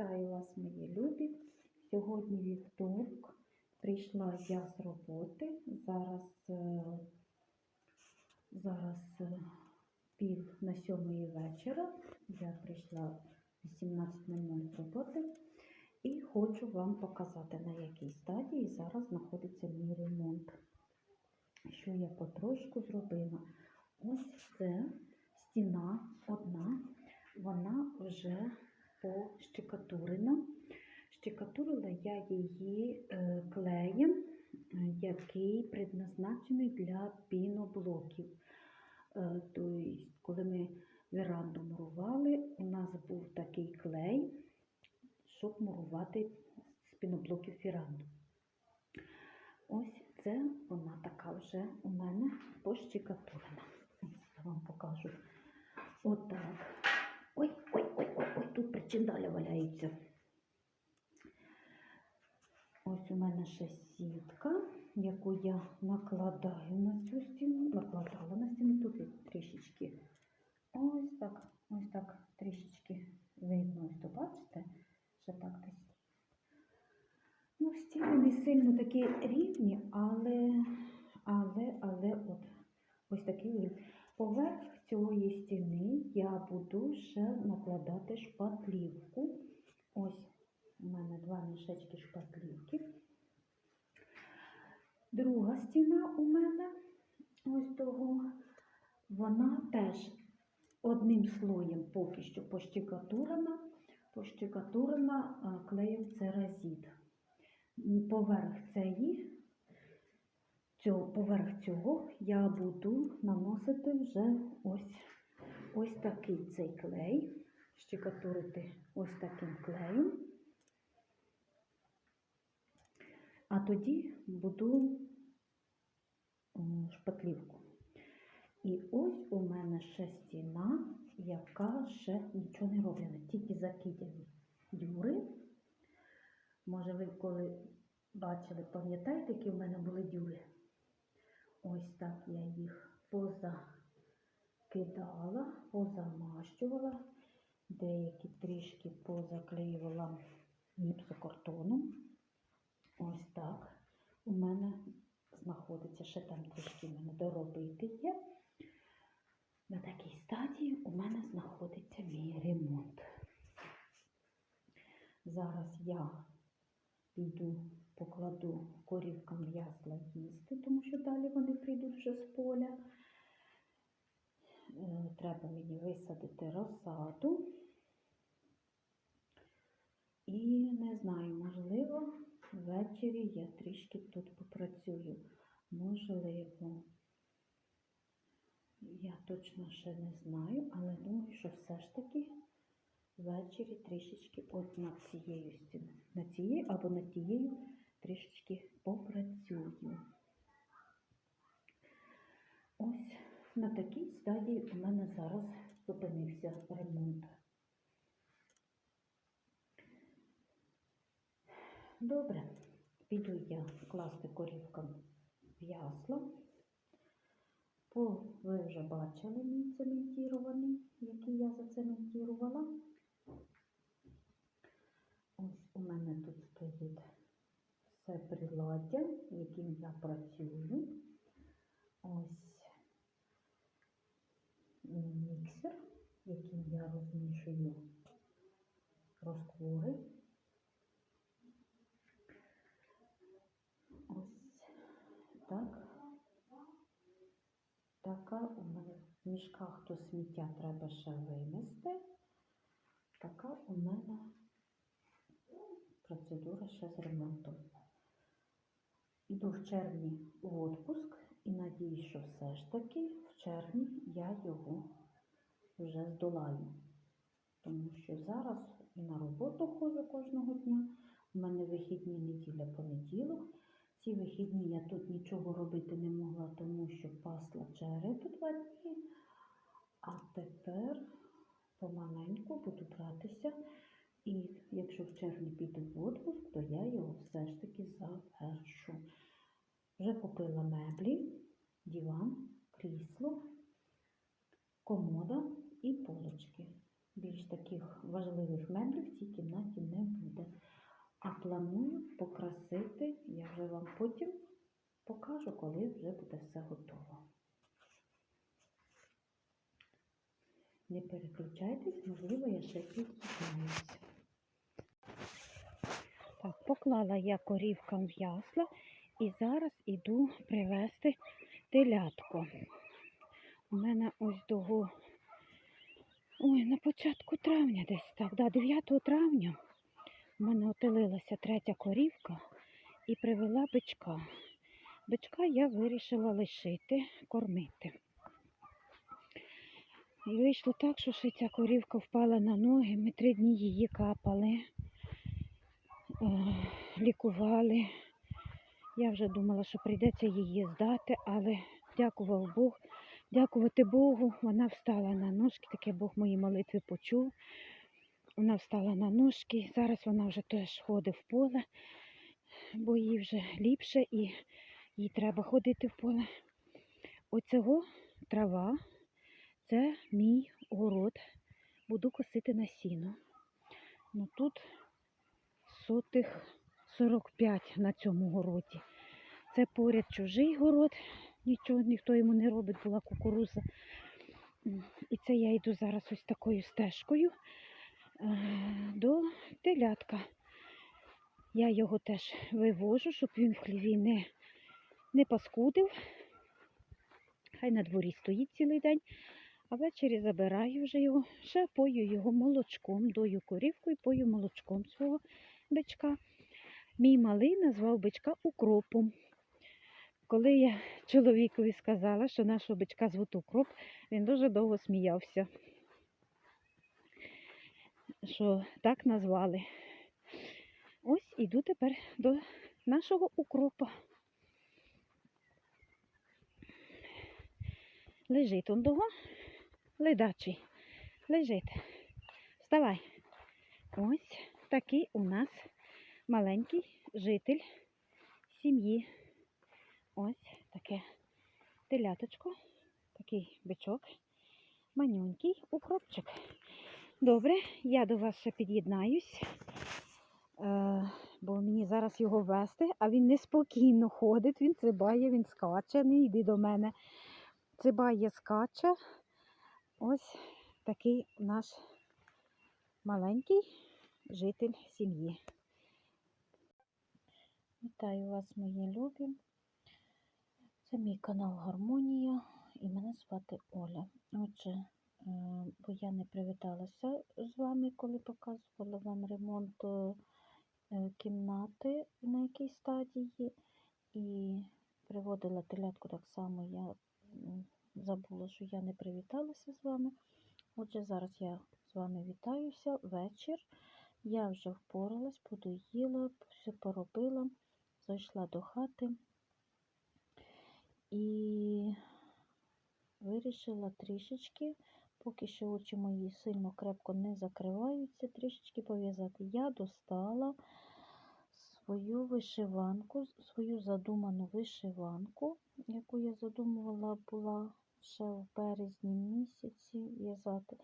Вітаю вас, мої любі. Сьогодні вівторок. Прийшла я з роботи. Зараз, е, зараз е, пів на сьомої вечора. Я прийшла 18.00 з роботи і хочу вам показати, на якій стадії зараз знаходиться мій ремонт. Що я потрошку зробила. Ось це стіна одна, вона вже пощекатурена. Щекатурила я її е, клеєм, е, який предназначений для піноблоків. Е, Тобто, коли ми веранду мурували, у нас був такий клей, щоб мурувати з піноблоків віранду. Ось це вона така вже у мене пощекатурена. Я вам покажу. Отак. Тут причиндаля валяється. Ось у мене ще сітка, яку я накладаю на цю стіну. Накладала на стіну тут трішечки. Ось так, ось так трішечки видно. Ось то бачите, що так десь. Ну, стіни не сильно такі рівні, але, але, але от ось такий. Поверх цієї стіни я буду ще накладати шпатлівку. Ось у мене два мішечки шпатлівки. Друга стіна у мене ось того, вона теж одним слоєм поки що пощекатурена, пощекатурена а, клеєм церазід. Поверх цієї цього, поверх цього я буду наносити вже ось, ось такий цей клей, щекатурити ось таким клеєм. А тоді буду шпатлівку. І ось у мене ще стіна, яка ще нічого не роблена, тільки закидені дюри. Може, ви коли бачили, пам'ятаєте, які в мене були дюри? Ось так я їх позакидала, позамащувала, деякі трішки позаклеювала гіпсокартоном. Ось так у мене знаходиться, ще там трішки в мене доробити є. На такій стадії у мене знаходиться мій ремонт. Зараз я піду покладу корівкам ясла їсти, тому що далі вони прийдуть вже з поля. Е, Треба мені висадити розсаду. І не знаю, можливо, ввечері я трішки тут попрацюю. Можливо, я точно ще не знаю, але думаю, що все ж таки ввечері трішечки от над цією стіною, на цією або над тією трішечки попрацюю. Ось на такій стадії у мене зараз зупинився ремонт. Добре, піду я класти корівкам в ясла. Пол ви вже бачили мій цементірований, який я зацементірувала. Ось у мене тут стоїть все приладдя, яким я працюю. Ось міксер, яким я розмішую роствори. Ось так. Така у мене в мішках то сміття треба ще винести. Така у мене процедура ще з ремонтом. Іду в червні в отпуск і надіюсь, що все ж таки в червні я його вже здолаю. Тому що зараз і на роботу ходжу кожного дня. У мене вихідні неділя понеділок. Ці вихідні я тут нічого робити не могла, тому що пасла череду два дні. А тепер помаленьку буду братися. І якщо в червні піду в отпуск, то я його все ж таки завершу. Вже купила меблі, диван, крісло, комода і полочки. більш таких важливих меблів в цій кімнаті не буде. А планую покрасити, я вже вам потім покажу, коли вже буде все готово. Не переключайтесь, можливо, я ще під'єднаюся. Так, поклала я корівкам в ясла і зараз іду привезти телятко. У мене ось того. Ой, на початку травня десь так, да, 9 травня у мене отелилася третя корівка і привела бичка. Бичка я вирішила лишити, кормити. І вийшло так, що ця корівка впала на ноги. Ми три дні її капали, лікували. Я вже думала, що прийдеться її здати, але дякував Бог, дякувати Богу, вона встала на ножки, таке Бог мої молитви почув. Вона встала на ножки, зараз вона вже теж ходить в поле, бо їй вже ліпше і їй треба ходити в поле. Оцього трава це мій город. Буду косити на сіно. Ну тут сотих 45 на цьому городі. Це поряд чужий город, нічого ніхто йому не робить, була кукуруза. І це я йду зараз ось такою стежкою е, до телятка. Я його теж вивожу, щоб він в хліві не, не паскудив. Хай на дворі стоїть цілий день, а ввечері забираю вже його, ще пою його молочком, дою корівку і пою молочком свого бичка. Мій малий назвав бичка укропом. Коли я чоловікові сказала, що нашого бичка звуть укроп, він дуже довго сміявся, що так назвали. Ось іду тепер до нашого укропа. Лежить он того, ледачий. Лежить. Вставай. Ось такий у нас маленький житель сім'ї. Ось таке теляточко, такий бичок, манюнький укропчик. Добре, я до вас ще під'єднаюсь, е, бо мені зараз його вести, а він неспокійно ходить, він цибає, він скаче, не йди до мене. Цибає, скаче. Ось такий наш маленький житель сім'ї. Вітаю вас, мої любі. Це мій канал Гармонія і мене звати Оля. Отже, е, бо я не привіталася з вами, коли показувала вам ремонт е, кімнати на якій стадії. І приводила телятку так само. Я забула, що я не привіталася з вами. Отже, зараз я з вами вітаюся. Вечір. Я вже впоралась, подоїла, все поробила, зайшла до хати і вирішила трішечки, поки що очі мої сильно крепко не закриваються, трішечки пов'язати. Я достала свою вишиванку, свою задуману вишиванку, яку я задумувала була ще в березні місяці в'язати.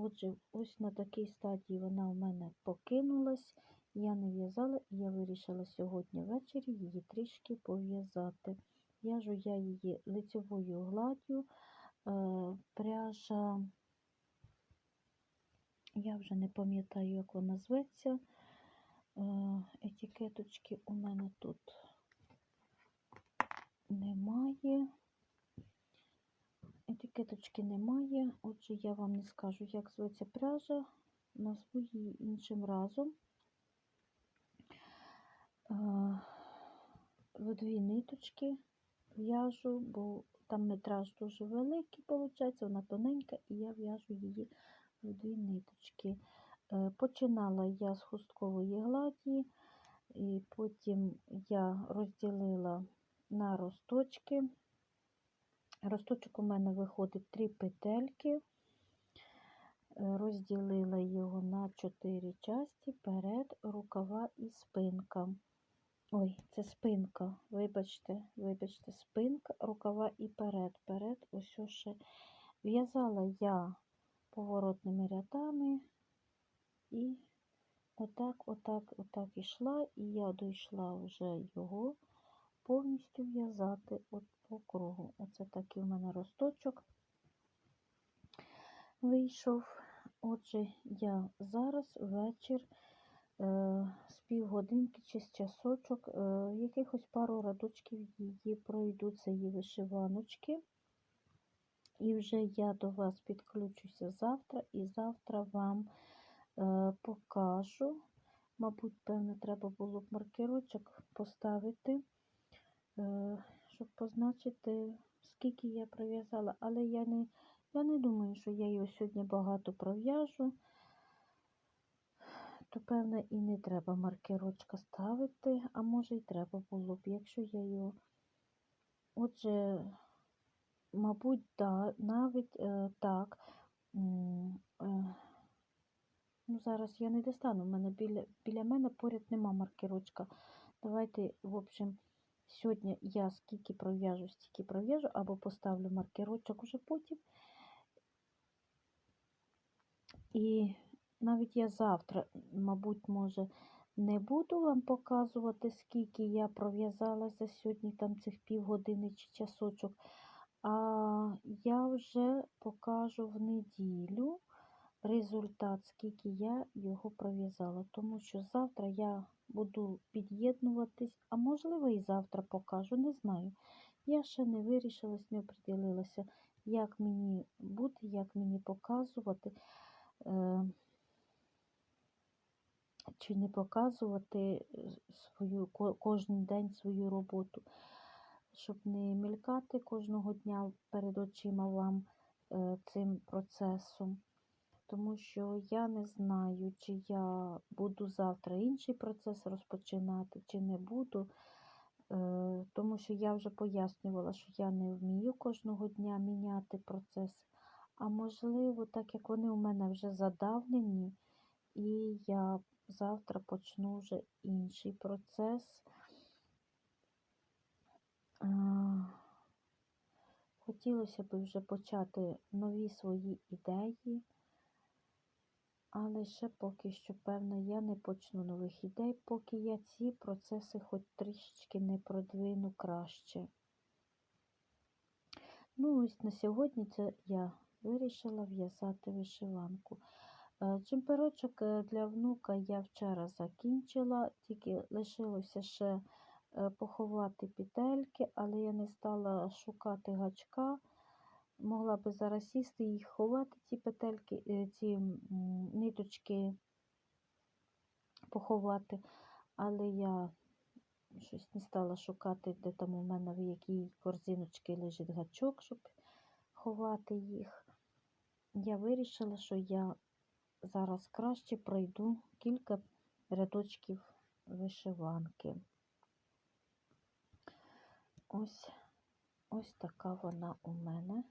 Отже, ось на такій стадії вона у мене покинулась. Я не в'язала і я вирішила сьогодні ввечері її трішки пов'язати. В'яжу я її лицевою гладдю, е, пряжа, я вже не пам'ятаю, як вона зветься. Е, етикеточки у мене тут немає. Етикеточки немає, отже, я вам не скажу, як зветься пряжа, назву її іншим разом. Е, В дві ниточки в'яжу, бо там метраж дуже великий, виходить, вона тоненька, і я в'яжу її в дві ниточки. Е, Починала я з хусткової гладі, і потім я розділила на росточки. Росточок у мене виходить три петельки. Е, Розділила його на чотири часті перед, рукава і спинка. Ой, це спинка, вибачте, вибачте, спинка, рукава і перед. Перед ось ще. В'язала я поворотними рядами. І отак, отак, отак ішла, і я дійшла вже його повністю в'язати по кругу. Оце такий в мене росточок вийшов. Отже, я зараз вечір е, з півгодинки чи з часочок, е, якихось пару радочків її пройду, це її вишиваночки. І вже я до вас підключуся завтра, і завтра вам е, покажу. Мабуть, певно, треба було б маркерочок поставити, е, щоб позначити, скільки я пров'язала. Але я не, я не думаю, що я його сьогодні багато пров'яжу. То, певне, і не треба маркерочка ставити, а може і треба було б, якщо я його. Отже, мабуть, да, навіть е, так. е, Ну, зараз я не достану. У мене біля, біля мене поряд нема маркерочка. Давайте, в общем, сьогодні я скільки пров'яжу, стільки пров'яжу, або поставлю маркерочок уже потім. І навіть я завтра, мабуть, може, не буду вам показувати, скільки я пров'язала за сьогодні, там цих півгодини чи часочок. А я вже покажу в неділю результат, скільки я його пров'язала. Тому що завтра я буду під'єднуватись, а можливо і завтра покажу, не знаю. Я ще не вирішилась, не оприділилася, як мені бути, як мені показувати, е, чи не показувати е, свою, кожен день свою роботу, щоб не мелькати кожного дня перед очима вам е, цим процесом тому що я не знаю, чи я буду завтра інший процес розпочинати, чи не буду. Е, Тому що я вже пояснювала, що я не вмію кожного дня міняти процес. А можливо, так як вони у мене вже задавнені, і я завтра почну вже інший процес. Хотілося б вже почати нові свої ідеї. Але ще поки що, певно, я не почну нових ідей, поки я ці процеси хоч трішечки не продвину краще. Ну, ось на сьогодні це я вирішила в'язати вишиванку. Е, Джемперочок е, для внука я вчора закінчила, тільки лишилося ще е, поховати петельки, але я не стала шукати гачка могла би зараз сісти і ховати ці петельки, е, ці ниточки поховати, але я щось не стала шукати, де там у мене в якій корзиночці лежить гачок, щоб ховати їх. Я вирішила, що я зараз краще пройду кілька рядочків вишиванки. Ось, ось така вона у мене.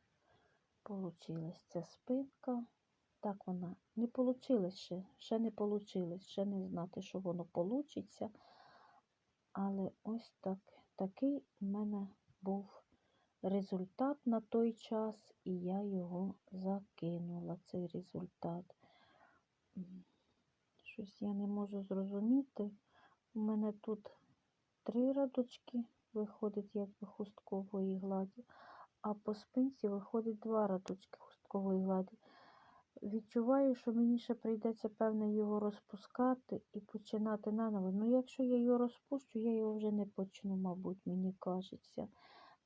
Получилась ця спинка. Так вона не получилась ще, ще не получилось, ще не знати, що воно получиться. Але ось так, такий у мене був результат на той час, і я його закинула, цей результат. Щось я не можу зрозуміти. У мене тут три радочки виходить якби хусткової гладі а по спинці виходить два радочки хусткової гладі. Відчуваю, що мені ще прийдеться, певне, його розпускати і починати наново. Ну, якщо я його розпущу, я його вже не почну, мабуть, мені кажеться.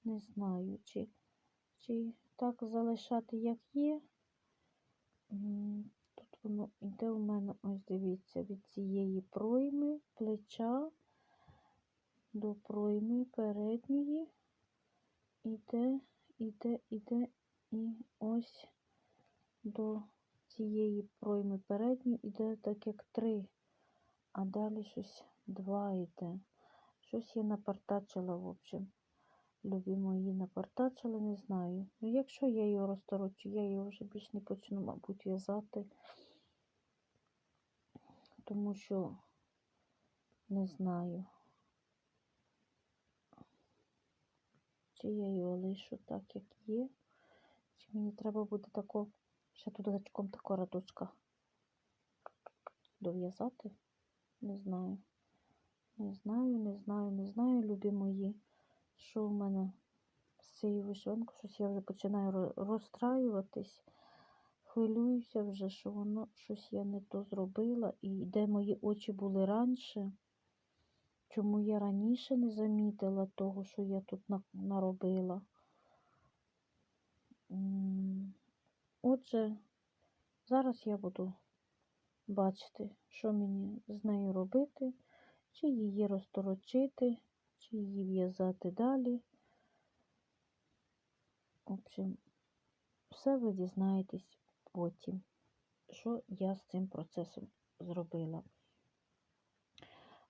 Не знаю, чи, чи так залишати, як є. Тут воно йде у мене, ось дивіться, від цієї пройми, плеча до пройми передньої. Іде іде, іде і ось до цієї пройми передньої іде так як три, а далі щось два йде. Щось я напартачила, в общем. Любі мої напартачила, не знаю. Ну, якщо я його розторочу, я його вже більш не почну, мабуть, в'язати, тому що не знаю. Чи я його лишу так, як є, чи мені треба буде тако Ще тут гачком така радочка дов'язати. Не знаю. Не знаю, не знаю, не знаю, любі мої, що в мене з цією вишиванкою. Щось я вже починаю розстраюватись. Хвилююся вже, що воно щось я не то зробила. І де мої очі були раніше. Чому я раніше не замітила того, що я тут наробила? Отже, зараз я буду бачити, що мені з нею робити, чи її розторочити, чи її в'язати далі. В общем, все ви дізнаєтесь потім, що я з цим процесом зробила.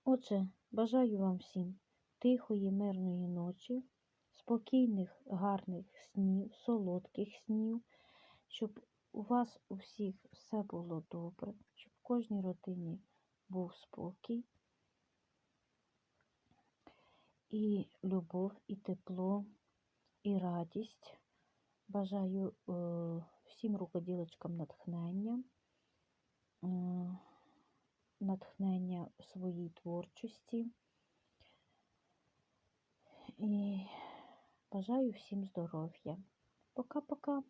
Отже, бажаю вам всім тихої, мирної ночі, спокійних, гарних снів, солодких снів, щоб у вас у всіх все було добре, щоб в кожній родині був спокій, і любов, і тепло, і радість. Бажаю е, всім рукоділочкам натхнення, е, натхнення в своїй творчості. І бажаю всім здоров'я. Пока-пока.